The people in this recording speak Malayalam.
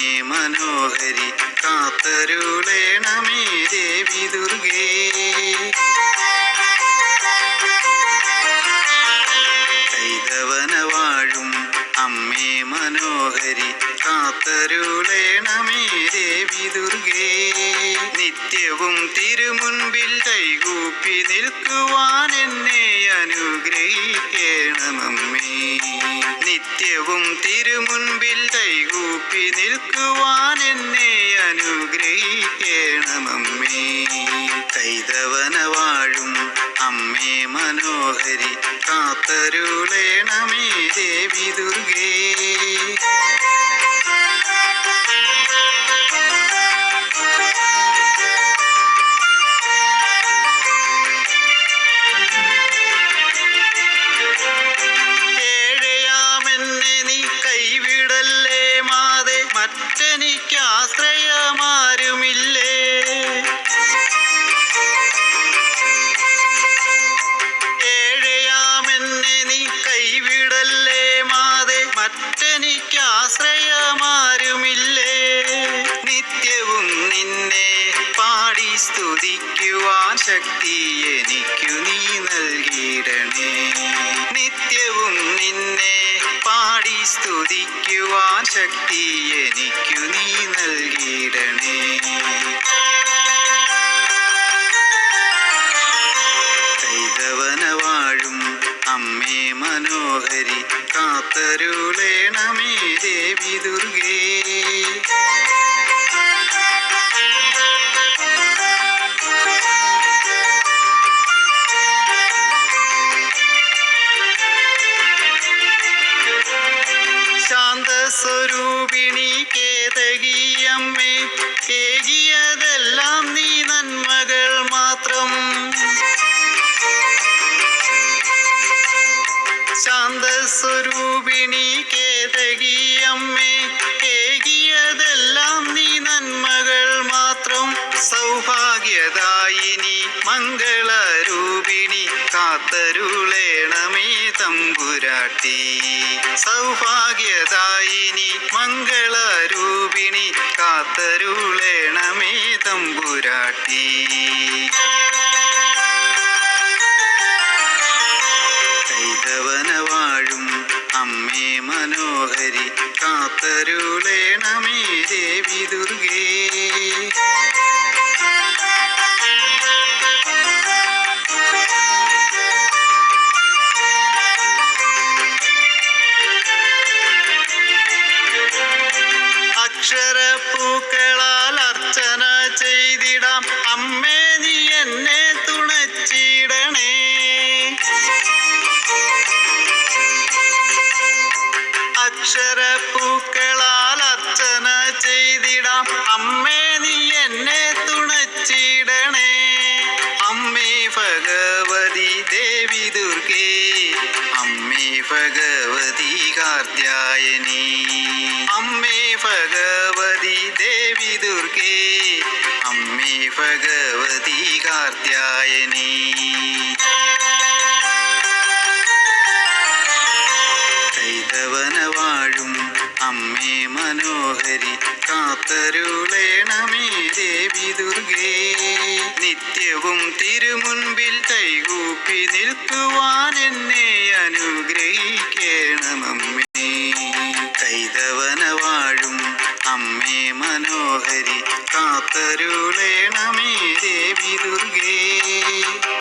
മനോഹരി കാത്തരുളേണമേ ദേവി ദുർഗേ. കൈതവന വാഴും അമ്മേ മനോഹരി കാത്തരുളേണമേ ദേവി ദുർഗേ. നിത്യവും തിരുമുൻപിൽ കൈകൂപ്പി നിൽക്കുവാൻ എന്നെ അനുഗ്രഹിക്കണമമ്മേ. നിത്യവും തിരുമുൻപിൽ കൈകൂപ്പി നിൽക്കുവാൻ എന്നെ അനുഗ്രഹിക്കണമമ്മേ. തൈതവന വാഴും അമ്മേ മനോഹരി കാത്തരുളേണമേ ദേവി ദുർഗേ മറ്റെനിക്ക് ആശ്രയമാരുമില്ലേ ഏഴയാമെന്നെ നീ കൈവിടല്ലേ മാതെ മറ്റെനിക്ക് ആശ്രയമാരുമില്ലേ നിത്യവും നിന്നെ പാടി സ്തുതിക്കുവാൻ ശക്തി മനോഹരി കാത്തരുളേണമേ ദേവി ദുർഗേ. ശാന്തസ്വരൂപിണി കേതകിയമ്മേ കേകിയതെല്ലാം നീ നന്മകൾ മാത്രം. ശാന്തസ്വരൂപിണി കേതകിയമ്മേ കേകിയതെല്ലാം നീ നന്മകൾ മാത്രം സൗഭാഗ്യദായിനി മംഗളരൂപിണി കാത്തരുളേണമേ തമ്പുരാട്ടി. സൗഭാഗ്യദായിനി മംഗളരൂപിണി കാത്തരുളേണമേ തമ്പുരാട്ടി. കാത്തരുളേണമേ ദേവി ദുർഗേ. അക്ഷരപ്പൂക്കളാൽ അർച്ചന ചെയ്തിടാം. അമ്മേ നീ തുണച്ചിടണേ. അക്ഷരപ്പൂക്കളാൽ ഭഗവതി കാർത്യായനി അമ്മേ ഭഗവതി ദേവി ദുർഗേ അമ്മേ ഭഗവതി കാർത്യായനി. കൈതവന വാഴും അമ്മേ മനോഹരി കാത്തരുളേണമേ തിരുമുൻപിൽ കൈകൂപ്പി നിൽക്കുവാൻ എന്നെ അനുഗ്രഹിക്കണമമ്മേ. കൈതവന വാഴും അമ്മേ മനോഹരി കാത്തരുളേണമേ ദേവി ദുർഗേ.